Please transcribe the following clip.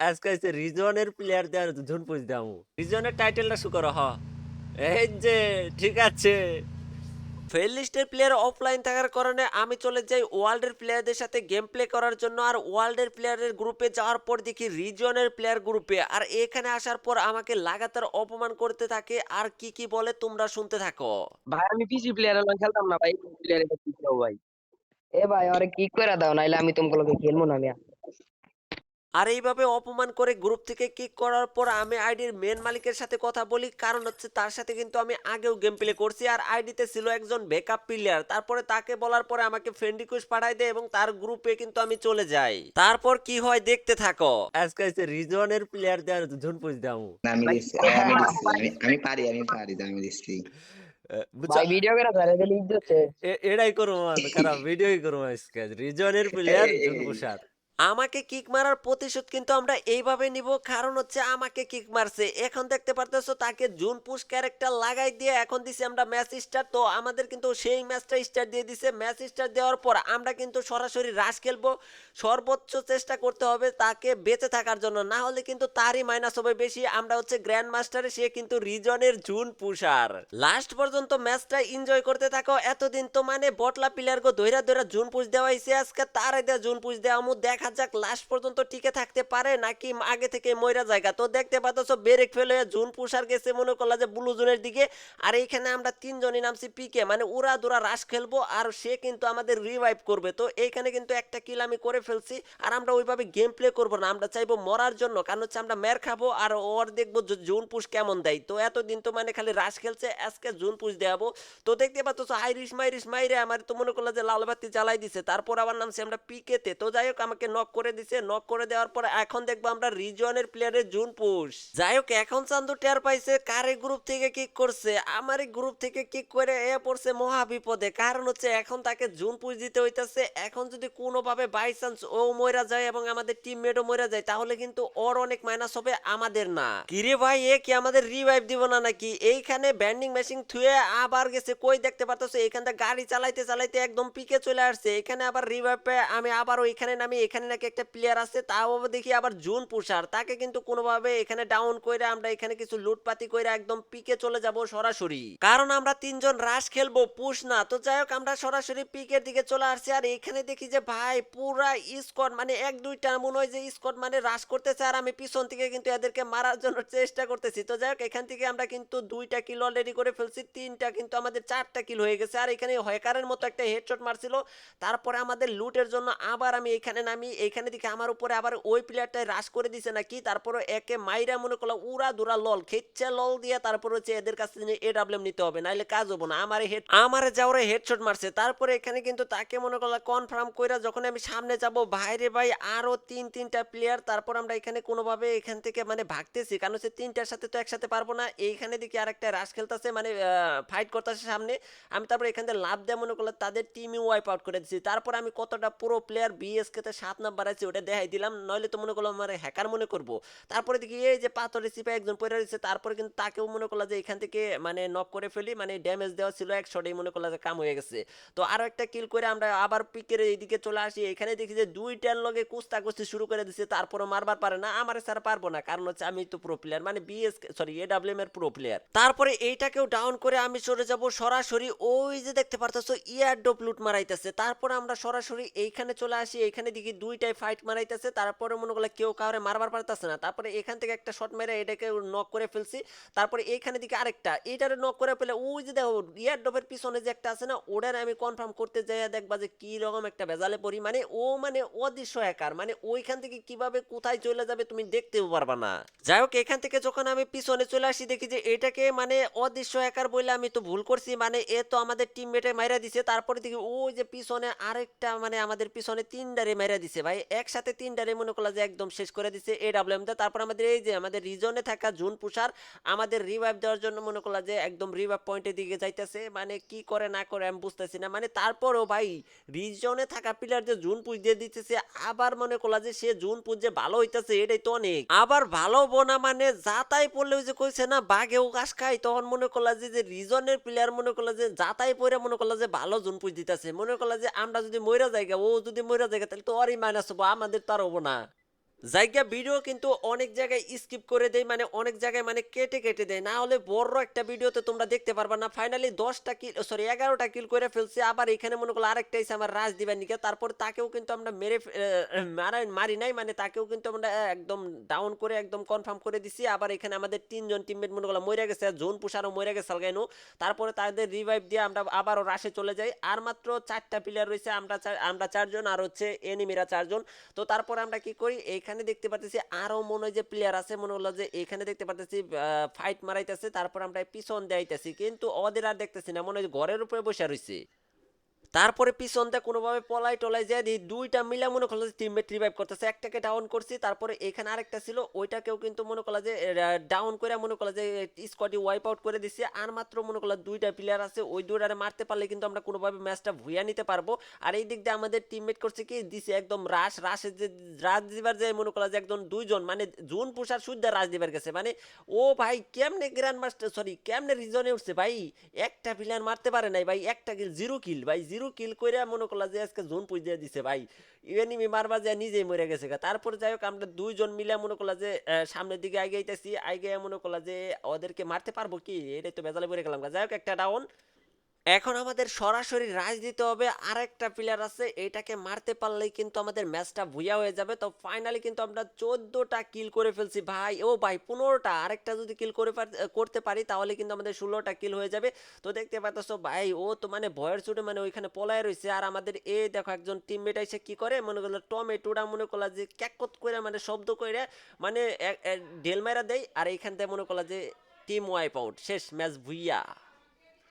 আজকে রিজনের প্লেয়ার দেওয়ার পুজ রিজনের টাইটেলটা হ। এই যে, ঠিক আছে। ফেল লিস্টের প্লেয়ার অফলাইন থাকার কারণে আমি চলে যাই ওয়ার্ল্ডের প্লেয়ারদের সাথে গেম প্লে করার জন্য, আর ওয়ার্ল্ডের প্লেয়ারের গ্রুপে যাওয়ার পর দেখি রিজনের প্লেয়ার গ্রুপে আর এখানে আসার পর আমাকে লাগাতার অপমান করতে থাকে, আর কি কি বলে তোমরা শুনতে থাকো। ভাই, আমি পিসি প্লেয়ার হলাম খেলতাম না, ভাই। কি ভাই। এ ভাই, ওরে কিক করে দাও, নাইলে আমি তোমাকে খেলব না, মিয়া। আর এইভাবে অপমান করে গ্রুপ থেকে কিক করার পর আমি আইডির মেন মালিকের সাথে কথা বলি। কারণ হচ্ছে তার সাথে কিন্তু আমি আগেও গেম প্লে করছি আর আইডিতে ছিল একজন ব্যাকআপ প্লেয়ার তারপরে তাকে বলার পরে আমাকে ফ্রেন্ড রিকোয়েস্ট পাঠাই দেয় এবং তার গ্রুপে কিন্তু আমি চলে যাই। তারপর কি হয় দেখতে থাকো। আজকে রিজনের প্লেয়ার দেওয়ার ঝুন পুজ দামু না, আমি আমি আমি আমি পারি আমি পারি আমি বুঝছ? ভাই ভিডিও করে ধরে দিলে ইজ্জত শেষ। এ- এটাই করব খারাপ ভিডিওই করব আজকে। রিজনের প্লেয়ার ঝুন পুষার আমাকে কিক মারার প্রতিশোধ কিন্তু আমরা এইভাবে নিব। কারণ হচ্ছে আমাকে কিক মারছে। এখন দেখতে পারতেছো তাকে জুন পুশ ক্যারেক্টার লাগাই দিয়ে এখন দিছি আমরা ম্যাচ স্টার্ট তো আমাদের কিন্তু সেই ম্যাচটা স্টার্ট দিয়ে দিছে। ম্যাচ স্টার্ট দেওয়ার পর আমরা কিন্তু সরাসরি রাশ খেলব। সর্বোচ্চ চেষ্টা করতে হবে তাকে বেঁচে থাকার জন্য। না হলে কিন্তু তারই মাইনাস হবে বেশি। আমরা হচ্ছে গ্র্যান্ড মাস্টারে সে কিন্তু রিজনের জুন পুষার লাস্ট পর্যন্ত ম্যাচটা এনজয় করতে থাকো। এতদিন তো মানে বটলা প্লেয়ার গো দৈরা দৈরা জুন পুষ দেওয়া হয়েছে আজকে তার দেওয়া জুন পুষ দেওয়া। আমু দেখা যাক লাস্ট পর্যন্ত টিকে থাকতে পারে নাকি আগে থেকে ময়রা জায়গা। তো দেখতে পাচ্ছ, বেরেক ফেলে জুন পুষার গেছে মনে করল যে ব্লু জোনের দিকে। আর এইখানে আমরা তিনজনই নামছি পিকে মানে উড়া দুরা রাশ খেলব আর সে কিন্তু আমাদের রিভাইভ করবে। তো এইখানে কিন্তু একটা কিল আমি করে ফেলছি আর আমরা ওইভাবে গেম প্লে করব না, আমরা চাইব মরার জন্য। কারণ হচ্ছে আমরা মের খাব আর ওর দেখব জুন পুষ কেমন দেয়। তো এতদিন তো মানে খালি রাশ খেলছে, আজকে জুন পুশ দেওয়াবো তো দেখতে পাচ্ছ, আইরিশ মাইরিশ মাইরে আমার তো মনে করল যে লাল বাতি জ্বালাই দিছে। তারপর আবার নামছে আমরা পিকেতে তো যাই হোক, আমাকে নক করে দিছে নক করে দেওয়ার পর এখন দেখব আমরা রিজনের প্লেয়ারের জুন পুশ যাই হোক, এখন চান্দু টের পাইছে, কারে গ্রুপ থেকে কিক করছে? আমার গ্রুপ থেকে কিক করে এ পড়ছে মহা বিপদে। কারণ হচ্ছে এখন তাকে জুন পুশ দিতে হইতাছে। এখন যদি কোনোভাবে বাই চান্স ও মইরা যায় এবং আমাদের টিমমেটও মইরা যায়, তাহলে কিন্তু ওর অনেক মাইনাস হবে আমাদের না। কিরে ভাই, এ কি আমাদের রিভাইভ দিব না নাকি? এইখানে ব্যান্ডিং মেশিন থুয়ে আবার গেছে, কই দেখতে পারতেছো? এইখানটা গাড়ি চালাইতে চালাইতে একদম পিকে চলে আসছে। এখানে আবার রিভাইভ পেয়ে আমি আবার ওইখানে নামি, এখানে নাকি একটা প্লেয়ার আছে, তাও দেখি আবার জুন পুষার তাকে কিন্তু কোনোভাবে এখানে ডাউন করে আমরা এখানে কিছু লুটপাতি করে একদম পিকে চলে যাব সরাসরি। কারণ আমরা তিনজন রাশ খেলব পুষ না। তো যাই হোক, আমরা সরাসরি পিকের দিকে চলে আসছি। আর এখানে দেখি যে ভাই, পুরা স্কোয়াড মানে এক, দুইটা মনে হয় যে স্কট মানে রাশ করতেছে। আর আমি পিছন থেকে কিন্তু এদেরকে মারার জন্য চেষ্টা করতেছি। তো যাই হোক, এখান থেকে আমরা কিন্তু দুইটা কিল অলরেডি করে ফেলছি। তিনটা কিন্তু আমাদের চারটা কিল হয়ে গেছে। আর এখানে হয়কারের মতো একটা হেডশট মারছিল। তারপরে আমাদের লুটের জন্য আবার আমি এখানে নামি। এখানে দেখি আমার উপরে আবার ওই প্লেয়ারটাই রাশ করে দিছে নাকি? তারপরে একে মাইরা মনে করল, উড়া দুরা লল খেচ্ছে লল দিয়ে তারপর হচ্ছে এদের কাছ থেকে এ ডাব্লিউএম নিতে হবে, নাইলে কাজ হব না। আমার হেড আমার যাওয়ারে হেডশট মারছে। তারপরে এখানে কিন্তু তাকে মনে করল কনফার্ম কইরা যখন আমি সামনে যাব বাইরে ভাই, আরও তিন, তিনটা প্লেয়ার তারপর আমরা এখানে কোনোভাবে এখান থেকে মানে ভাগতেছি। কারণ হচ্ছে তিনটার সাথে তো একসাথে পারব না। এইখানে দেখি আর একটা রাশ খেলতেছে মানে ফাইট করতেছে সামনে। আমি তারপরে এখান থেকে লাভ দেওয়া মনে করল, তাদের টিমই ওয়াইপ আউট করে দিচ্ছি তারপর আমি কতটা পুরো প্লেয়ার বিএসকে তে সাত নাম্বার আছে ওটা দেখাই দিলাম, নইলে তো মনে করল আমার হ্যাকার মনে করব। তারপরে দেখি এই যে পাথরের চিপে একজন পড়ে রয়েছে, তারপরে কিন্তু তাকেও মনে করল যে এখান থেকে মানে নক করে ফেলি মানে ড্যামেজ দেওয়া ছিল এক শটেই মনে করল যে কাম হয়ে গেছে। তো আরও একটা কিল করে আমরা আবার পিকের এইদিকে চলে আসি, এখানে দেখি যে দুইটার লগে কুস্তা কুস্তি শুরু করে দিছে তারপরে মারবার পারে না, আমার স্যার পারব না, কারণ হচ্ছে আমি তো প্রো প্লেয়ার মানে বিএস সরি এ এডাব্লিউএম এর প্রো প্লেয়ার তারপরে এইটাকেও ডাউন করে আমি সরে যাব সরাসরি, ওই যে দেখতে পারতেছো ইয়ার ডোপ লুট মারাইতেছে। তারপরে আমরা সরাসরি এইখানে চলে আসি, এইখানে দেখি দুইটাই ফাইট মারাইতেছে, তারপরে মনে করলে কেউ কাউরে মারবার পারতেছে না। তারপরে এখান থেকে একটা শট মেরে এটাকে নক করে ফেলছি। তারপরে এইখানে দিকে আরেকটা এইটারে নক করে ফেলে, ওই যে দেখো ইয়ার ডোপের পিছনে যে একটা আছে না, ওটার আমি কনফার্ম করতে যাই দেখবা যে কি রকম একটা ভেজালে পড়ি মানে ও মানে অদৃশ্য হ্যাকার মানে ওইখান থেকে কীভাবে কোথায় চলে যাবে তুমি দেখতেও পারবা না। যাই হোক, এখান থেকে যখন আমি পিছনে চলে আসি, দেখি যে এটাকে মানে অদৃশ্য হ্যাকার বলে আমি তো ভুল করছি। মানে এ তো আমাদের টিমমেটে মাইরা দিছে। তারপরে দেখি ওই যে পিছনে আরেকটা মানে আমাদের পিছনে তিনটারে মাইরা দিছে। ভাই, একসাথে তিনটারে মনে করলা যে একদম শেষ করে দিছে এ ডাব্লিউএম দা তারপর আমাদের এই যে আমাদের রিজনে থাকা জুন পুষার আমাদের রিভাইভ দেওয়ার জন্য মনে করলা যে একদম রিভাইভ পয়েন্টের দিকে যাইতেছে। মানে কি করে না করে আমি বুঝতেছি না। মানে তারপরও ভাই রিজনে থাকা প্লেয়ার যে জুন পুজ দিয়ে দিতেছে, আবার মনে করলা যে সে জুন পুজ যে ভালো হইতেছে, এটাই তো অনেক। আবার ভালো বোনা মানে যাতাই পড়লে ওই যে কইছে না, বাঘেও ঘাস খায়। তখন মনে করলা যে রিজনের প্লেয়ার মনে করলা যে যাতাই পরে মনে করলা যে ভালো জুন পুজ দিতেছে। মনে করলা যে আমরা যদি মইরা জায়গা, ও যদি মইরা জায়গা, তাহলে তো অরই মাইনাস হব আমাদের তো আর হব না। জায়গা ভিডিও কিন্তু অনেক জায়গায় স্কিপ করে দেয় মানে অনেক জায়গায় মানে কেটে কেটে দেয়। না হলে বড় একটা ভিডিওতে তোমরা দেখতে পারবা না। ফাইনালি দশটা কিল সরি এগারোটা কিল করে ফেলছে। আবার এখানে মনে করল আরেকটা এসে আমার রাজ দিবার নিকে? তারপর তাকেও কিন্তু আমরা মেরে মারা মারি নাই মানে তাকেও কিন্তু আমরা একদম ডাউন করে, একদম কনফার্ম করে দিছি। আবার এখানে আমাদের তিনজন টিমমেট মনে করল মরে গেছে, জোন পুষারও মরে গেছে আলগাইনু তারপরে তাদের রিভাইভ দিয়ে আমরা আবারও রাশে চলে যাই। আর মাত্র চারটা প্লেয়ার রয়েছে, আমরা আমরা চারজন, আর হচ্ছে এনিমিরা চারজন। তো তারপরে আমরা কি করি? এইখানে দেখতে পারতেছি আরও মনে হয় যে প্লেয়ার আছে, মনে হলো যে এখানে দেখতে পাচ্ছি ফাইট মারাইতেছে, তারপর আমরা পিছন দেয়াইতেছি কিন্তু ওদের আর দেখতেছি না, মনে হয় ঘরের উপরে বসে রয়েছে তারপরে পিছনতে কোনোভাবে পলাই টলাই যায় দিয়ে দুইটা মিলা মনে করল টিমমেট রিভাইভ করতেছে। একটাকে ডাউন করছি, তারপরে এখানে আরেকটা ছিল, ওইটাকেও কিন্তু মনে করল যে ডাউন করে মনে করল যে স্কোয়াডি ওয়াইপ আউট করে দিচ্ছে আর মাত্র মনে করল দুইটা প্লেয়ার আছে, ওই দুইটারে মারতে পারলে কিন্তু আমরা কোনোভাবে ম্যাচটা ভুইয়া নিতে পারব। আর এই দিক দিয়ে আমাদের টিমমেট করছে কি, দিছে একদম রাশ রাশের যে রাজ দিবার যে মনে করল যে একদম দুইজন মানে জুন পুষার সুদ্ধা রাজ দিবার গেছে। মানে ও ভাই কেমনে গ্র্যান্ড মাস্টার সরি কেমনে রিজনে উঠছে ভাই? একটা প্লেয়ার মারতে পারে নাই ভাই, একটা কিল জিরো কিল ভাই জিরো কিল করে মনে করলা যে আজকে জোন পুজ দিয়ে দিছে ভাই এনিমি মারবা যে নিজেই মরে গেছে গা। তারপরে যাই হোক আমরা দুইজন মিলে মনে করলা যে সামনের দিকে আগে আইতেছি আগে মনে করলা যে, ওদেরকে মারতে পারব কি এটাই তো বেজালে পড়ে গেলাম গা। যাই হোক একটা ডাউন এখন আমাদের সরাসরি রাজ দিতে হবে। আর একটা প্লেয়ার আছে, এটাকে মারতে পারলেই কিন্তু আমাদের ম্যাচটা ভুইয়া হয়ে যাবে। তো ফাইনালি কিন্তু আমরা চোদ্দোটা কিল করে ফেলছি ভাই। ও ভাই, পনেরোটা, আরেকটা যদি কিল করে করতে পারি তাহলে কিন্তু আমাদের ষোলোটা কিল হয়ে যাবে। তো দেখতে পাচ্ছ ভাই, ও তো মানে ভয়ের চুটে মানে ওইখানে পলায় রয়েছে আর আমাদের এ দেখো একজন টিমমেট এসে কি করে? মনে করল টমেটোটা মনে করল যে ক্যাকত করে মানে শব্দ করে মানে ঢেল মারা দেয়। আর এইখান থেকে মনে করল যে টিম ওয়াইপ আউট শেষ, ম্যাচ ভুইয়া।